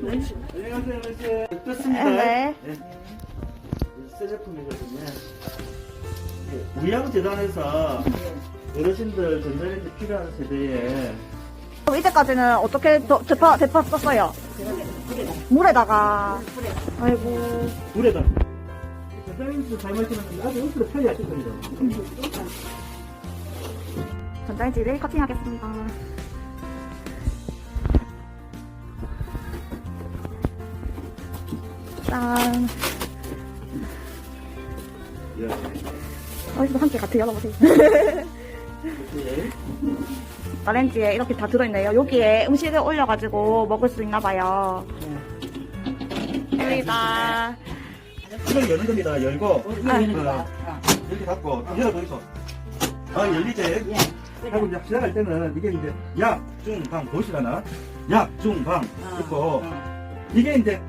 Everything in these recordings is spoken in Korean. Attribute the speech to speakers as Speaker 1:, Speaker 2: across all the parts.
Speaker 1: 안녕하세요, 어르신. 떴습니다.
Speaker 2: 네.
Speaker 1: 새 제품이거든요. 예, 우양 재단에서 어르신들 전자레인지 필요한 세대에
Speaker 2: 그럼 이때까지는 어떻게 더 대파, 대파 썼어요? 물에다가. 아이고.
Speaker 1: 물에다 전자레인지 잘못하면 아주 얼굴 편리하실 겁니다.
Speaker 2: 전자레인지를 커팅하겠습니다. 짠.
Speaker 1: 예.
Speaker 2: 어디서 함께 같이 열어보세요.
Speaker 1: 예.
Speaker 2: 전자레인지에 이렇게 다 들어있네요. 여기에 음식을 올려가지고 먹을 수 있나봐요. 여기다.
Speaker 1: 이걸 여는 겁니다. 열고
Speaker 2: 아.
Speaker 1: 어, 이렇게 닫고 열어보이소. 아 열리지. 하고 이제 시작할 때는 이게 이제 약, 중, 방 보시라나 약, 중, 방 있고 이게 이제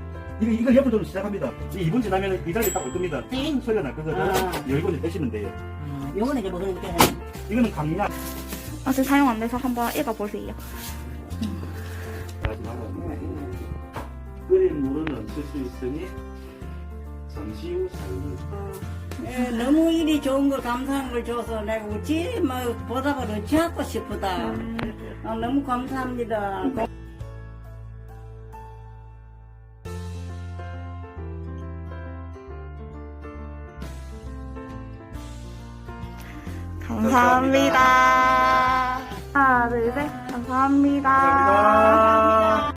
Speaker 1: 이거 이걸 옆으로 좀 시작합니다. 이 2분 지나면 이 자리 딱올 겁니다. 띵 소리가 날 거거든.
Speaker 3: 아.
Speaker 1: 열고 이제 빼시면 돼요.
Speaker 3: 요거는 이제 먹으니까
Speaker 1: 이거는 강약.
Speaker 2: 아직 사용 안 돼서 한번 읽어보세요.
Speaker 1: 하지 말아요. 끓인 물은 쓸수 있으니 잠시 후 사용.
Speaker 3: 에, 너무 일이 좋은 걸 감사한 걸 줘서 내가 어찌 뭐 보답을 어찌 하고 싶다. 어, 너무 감사합니다.
Speaker 2: 감사합니다. 하나, 둘, 셋. 감사합니다.
Speaker 1: 감사합니다.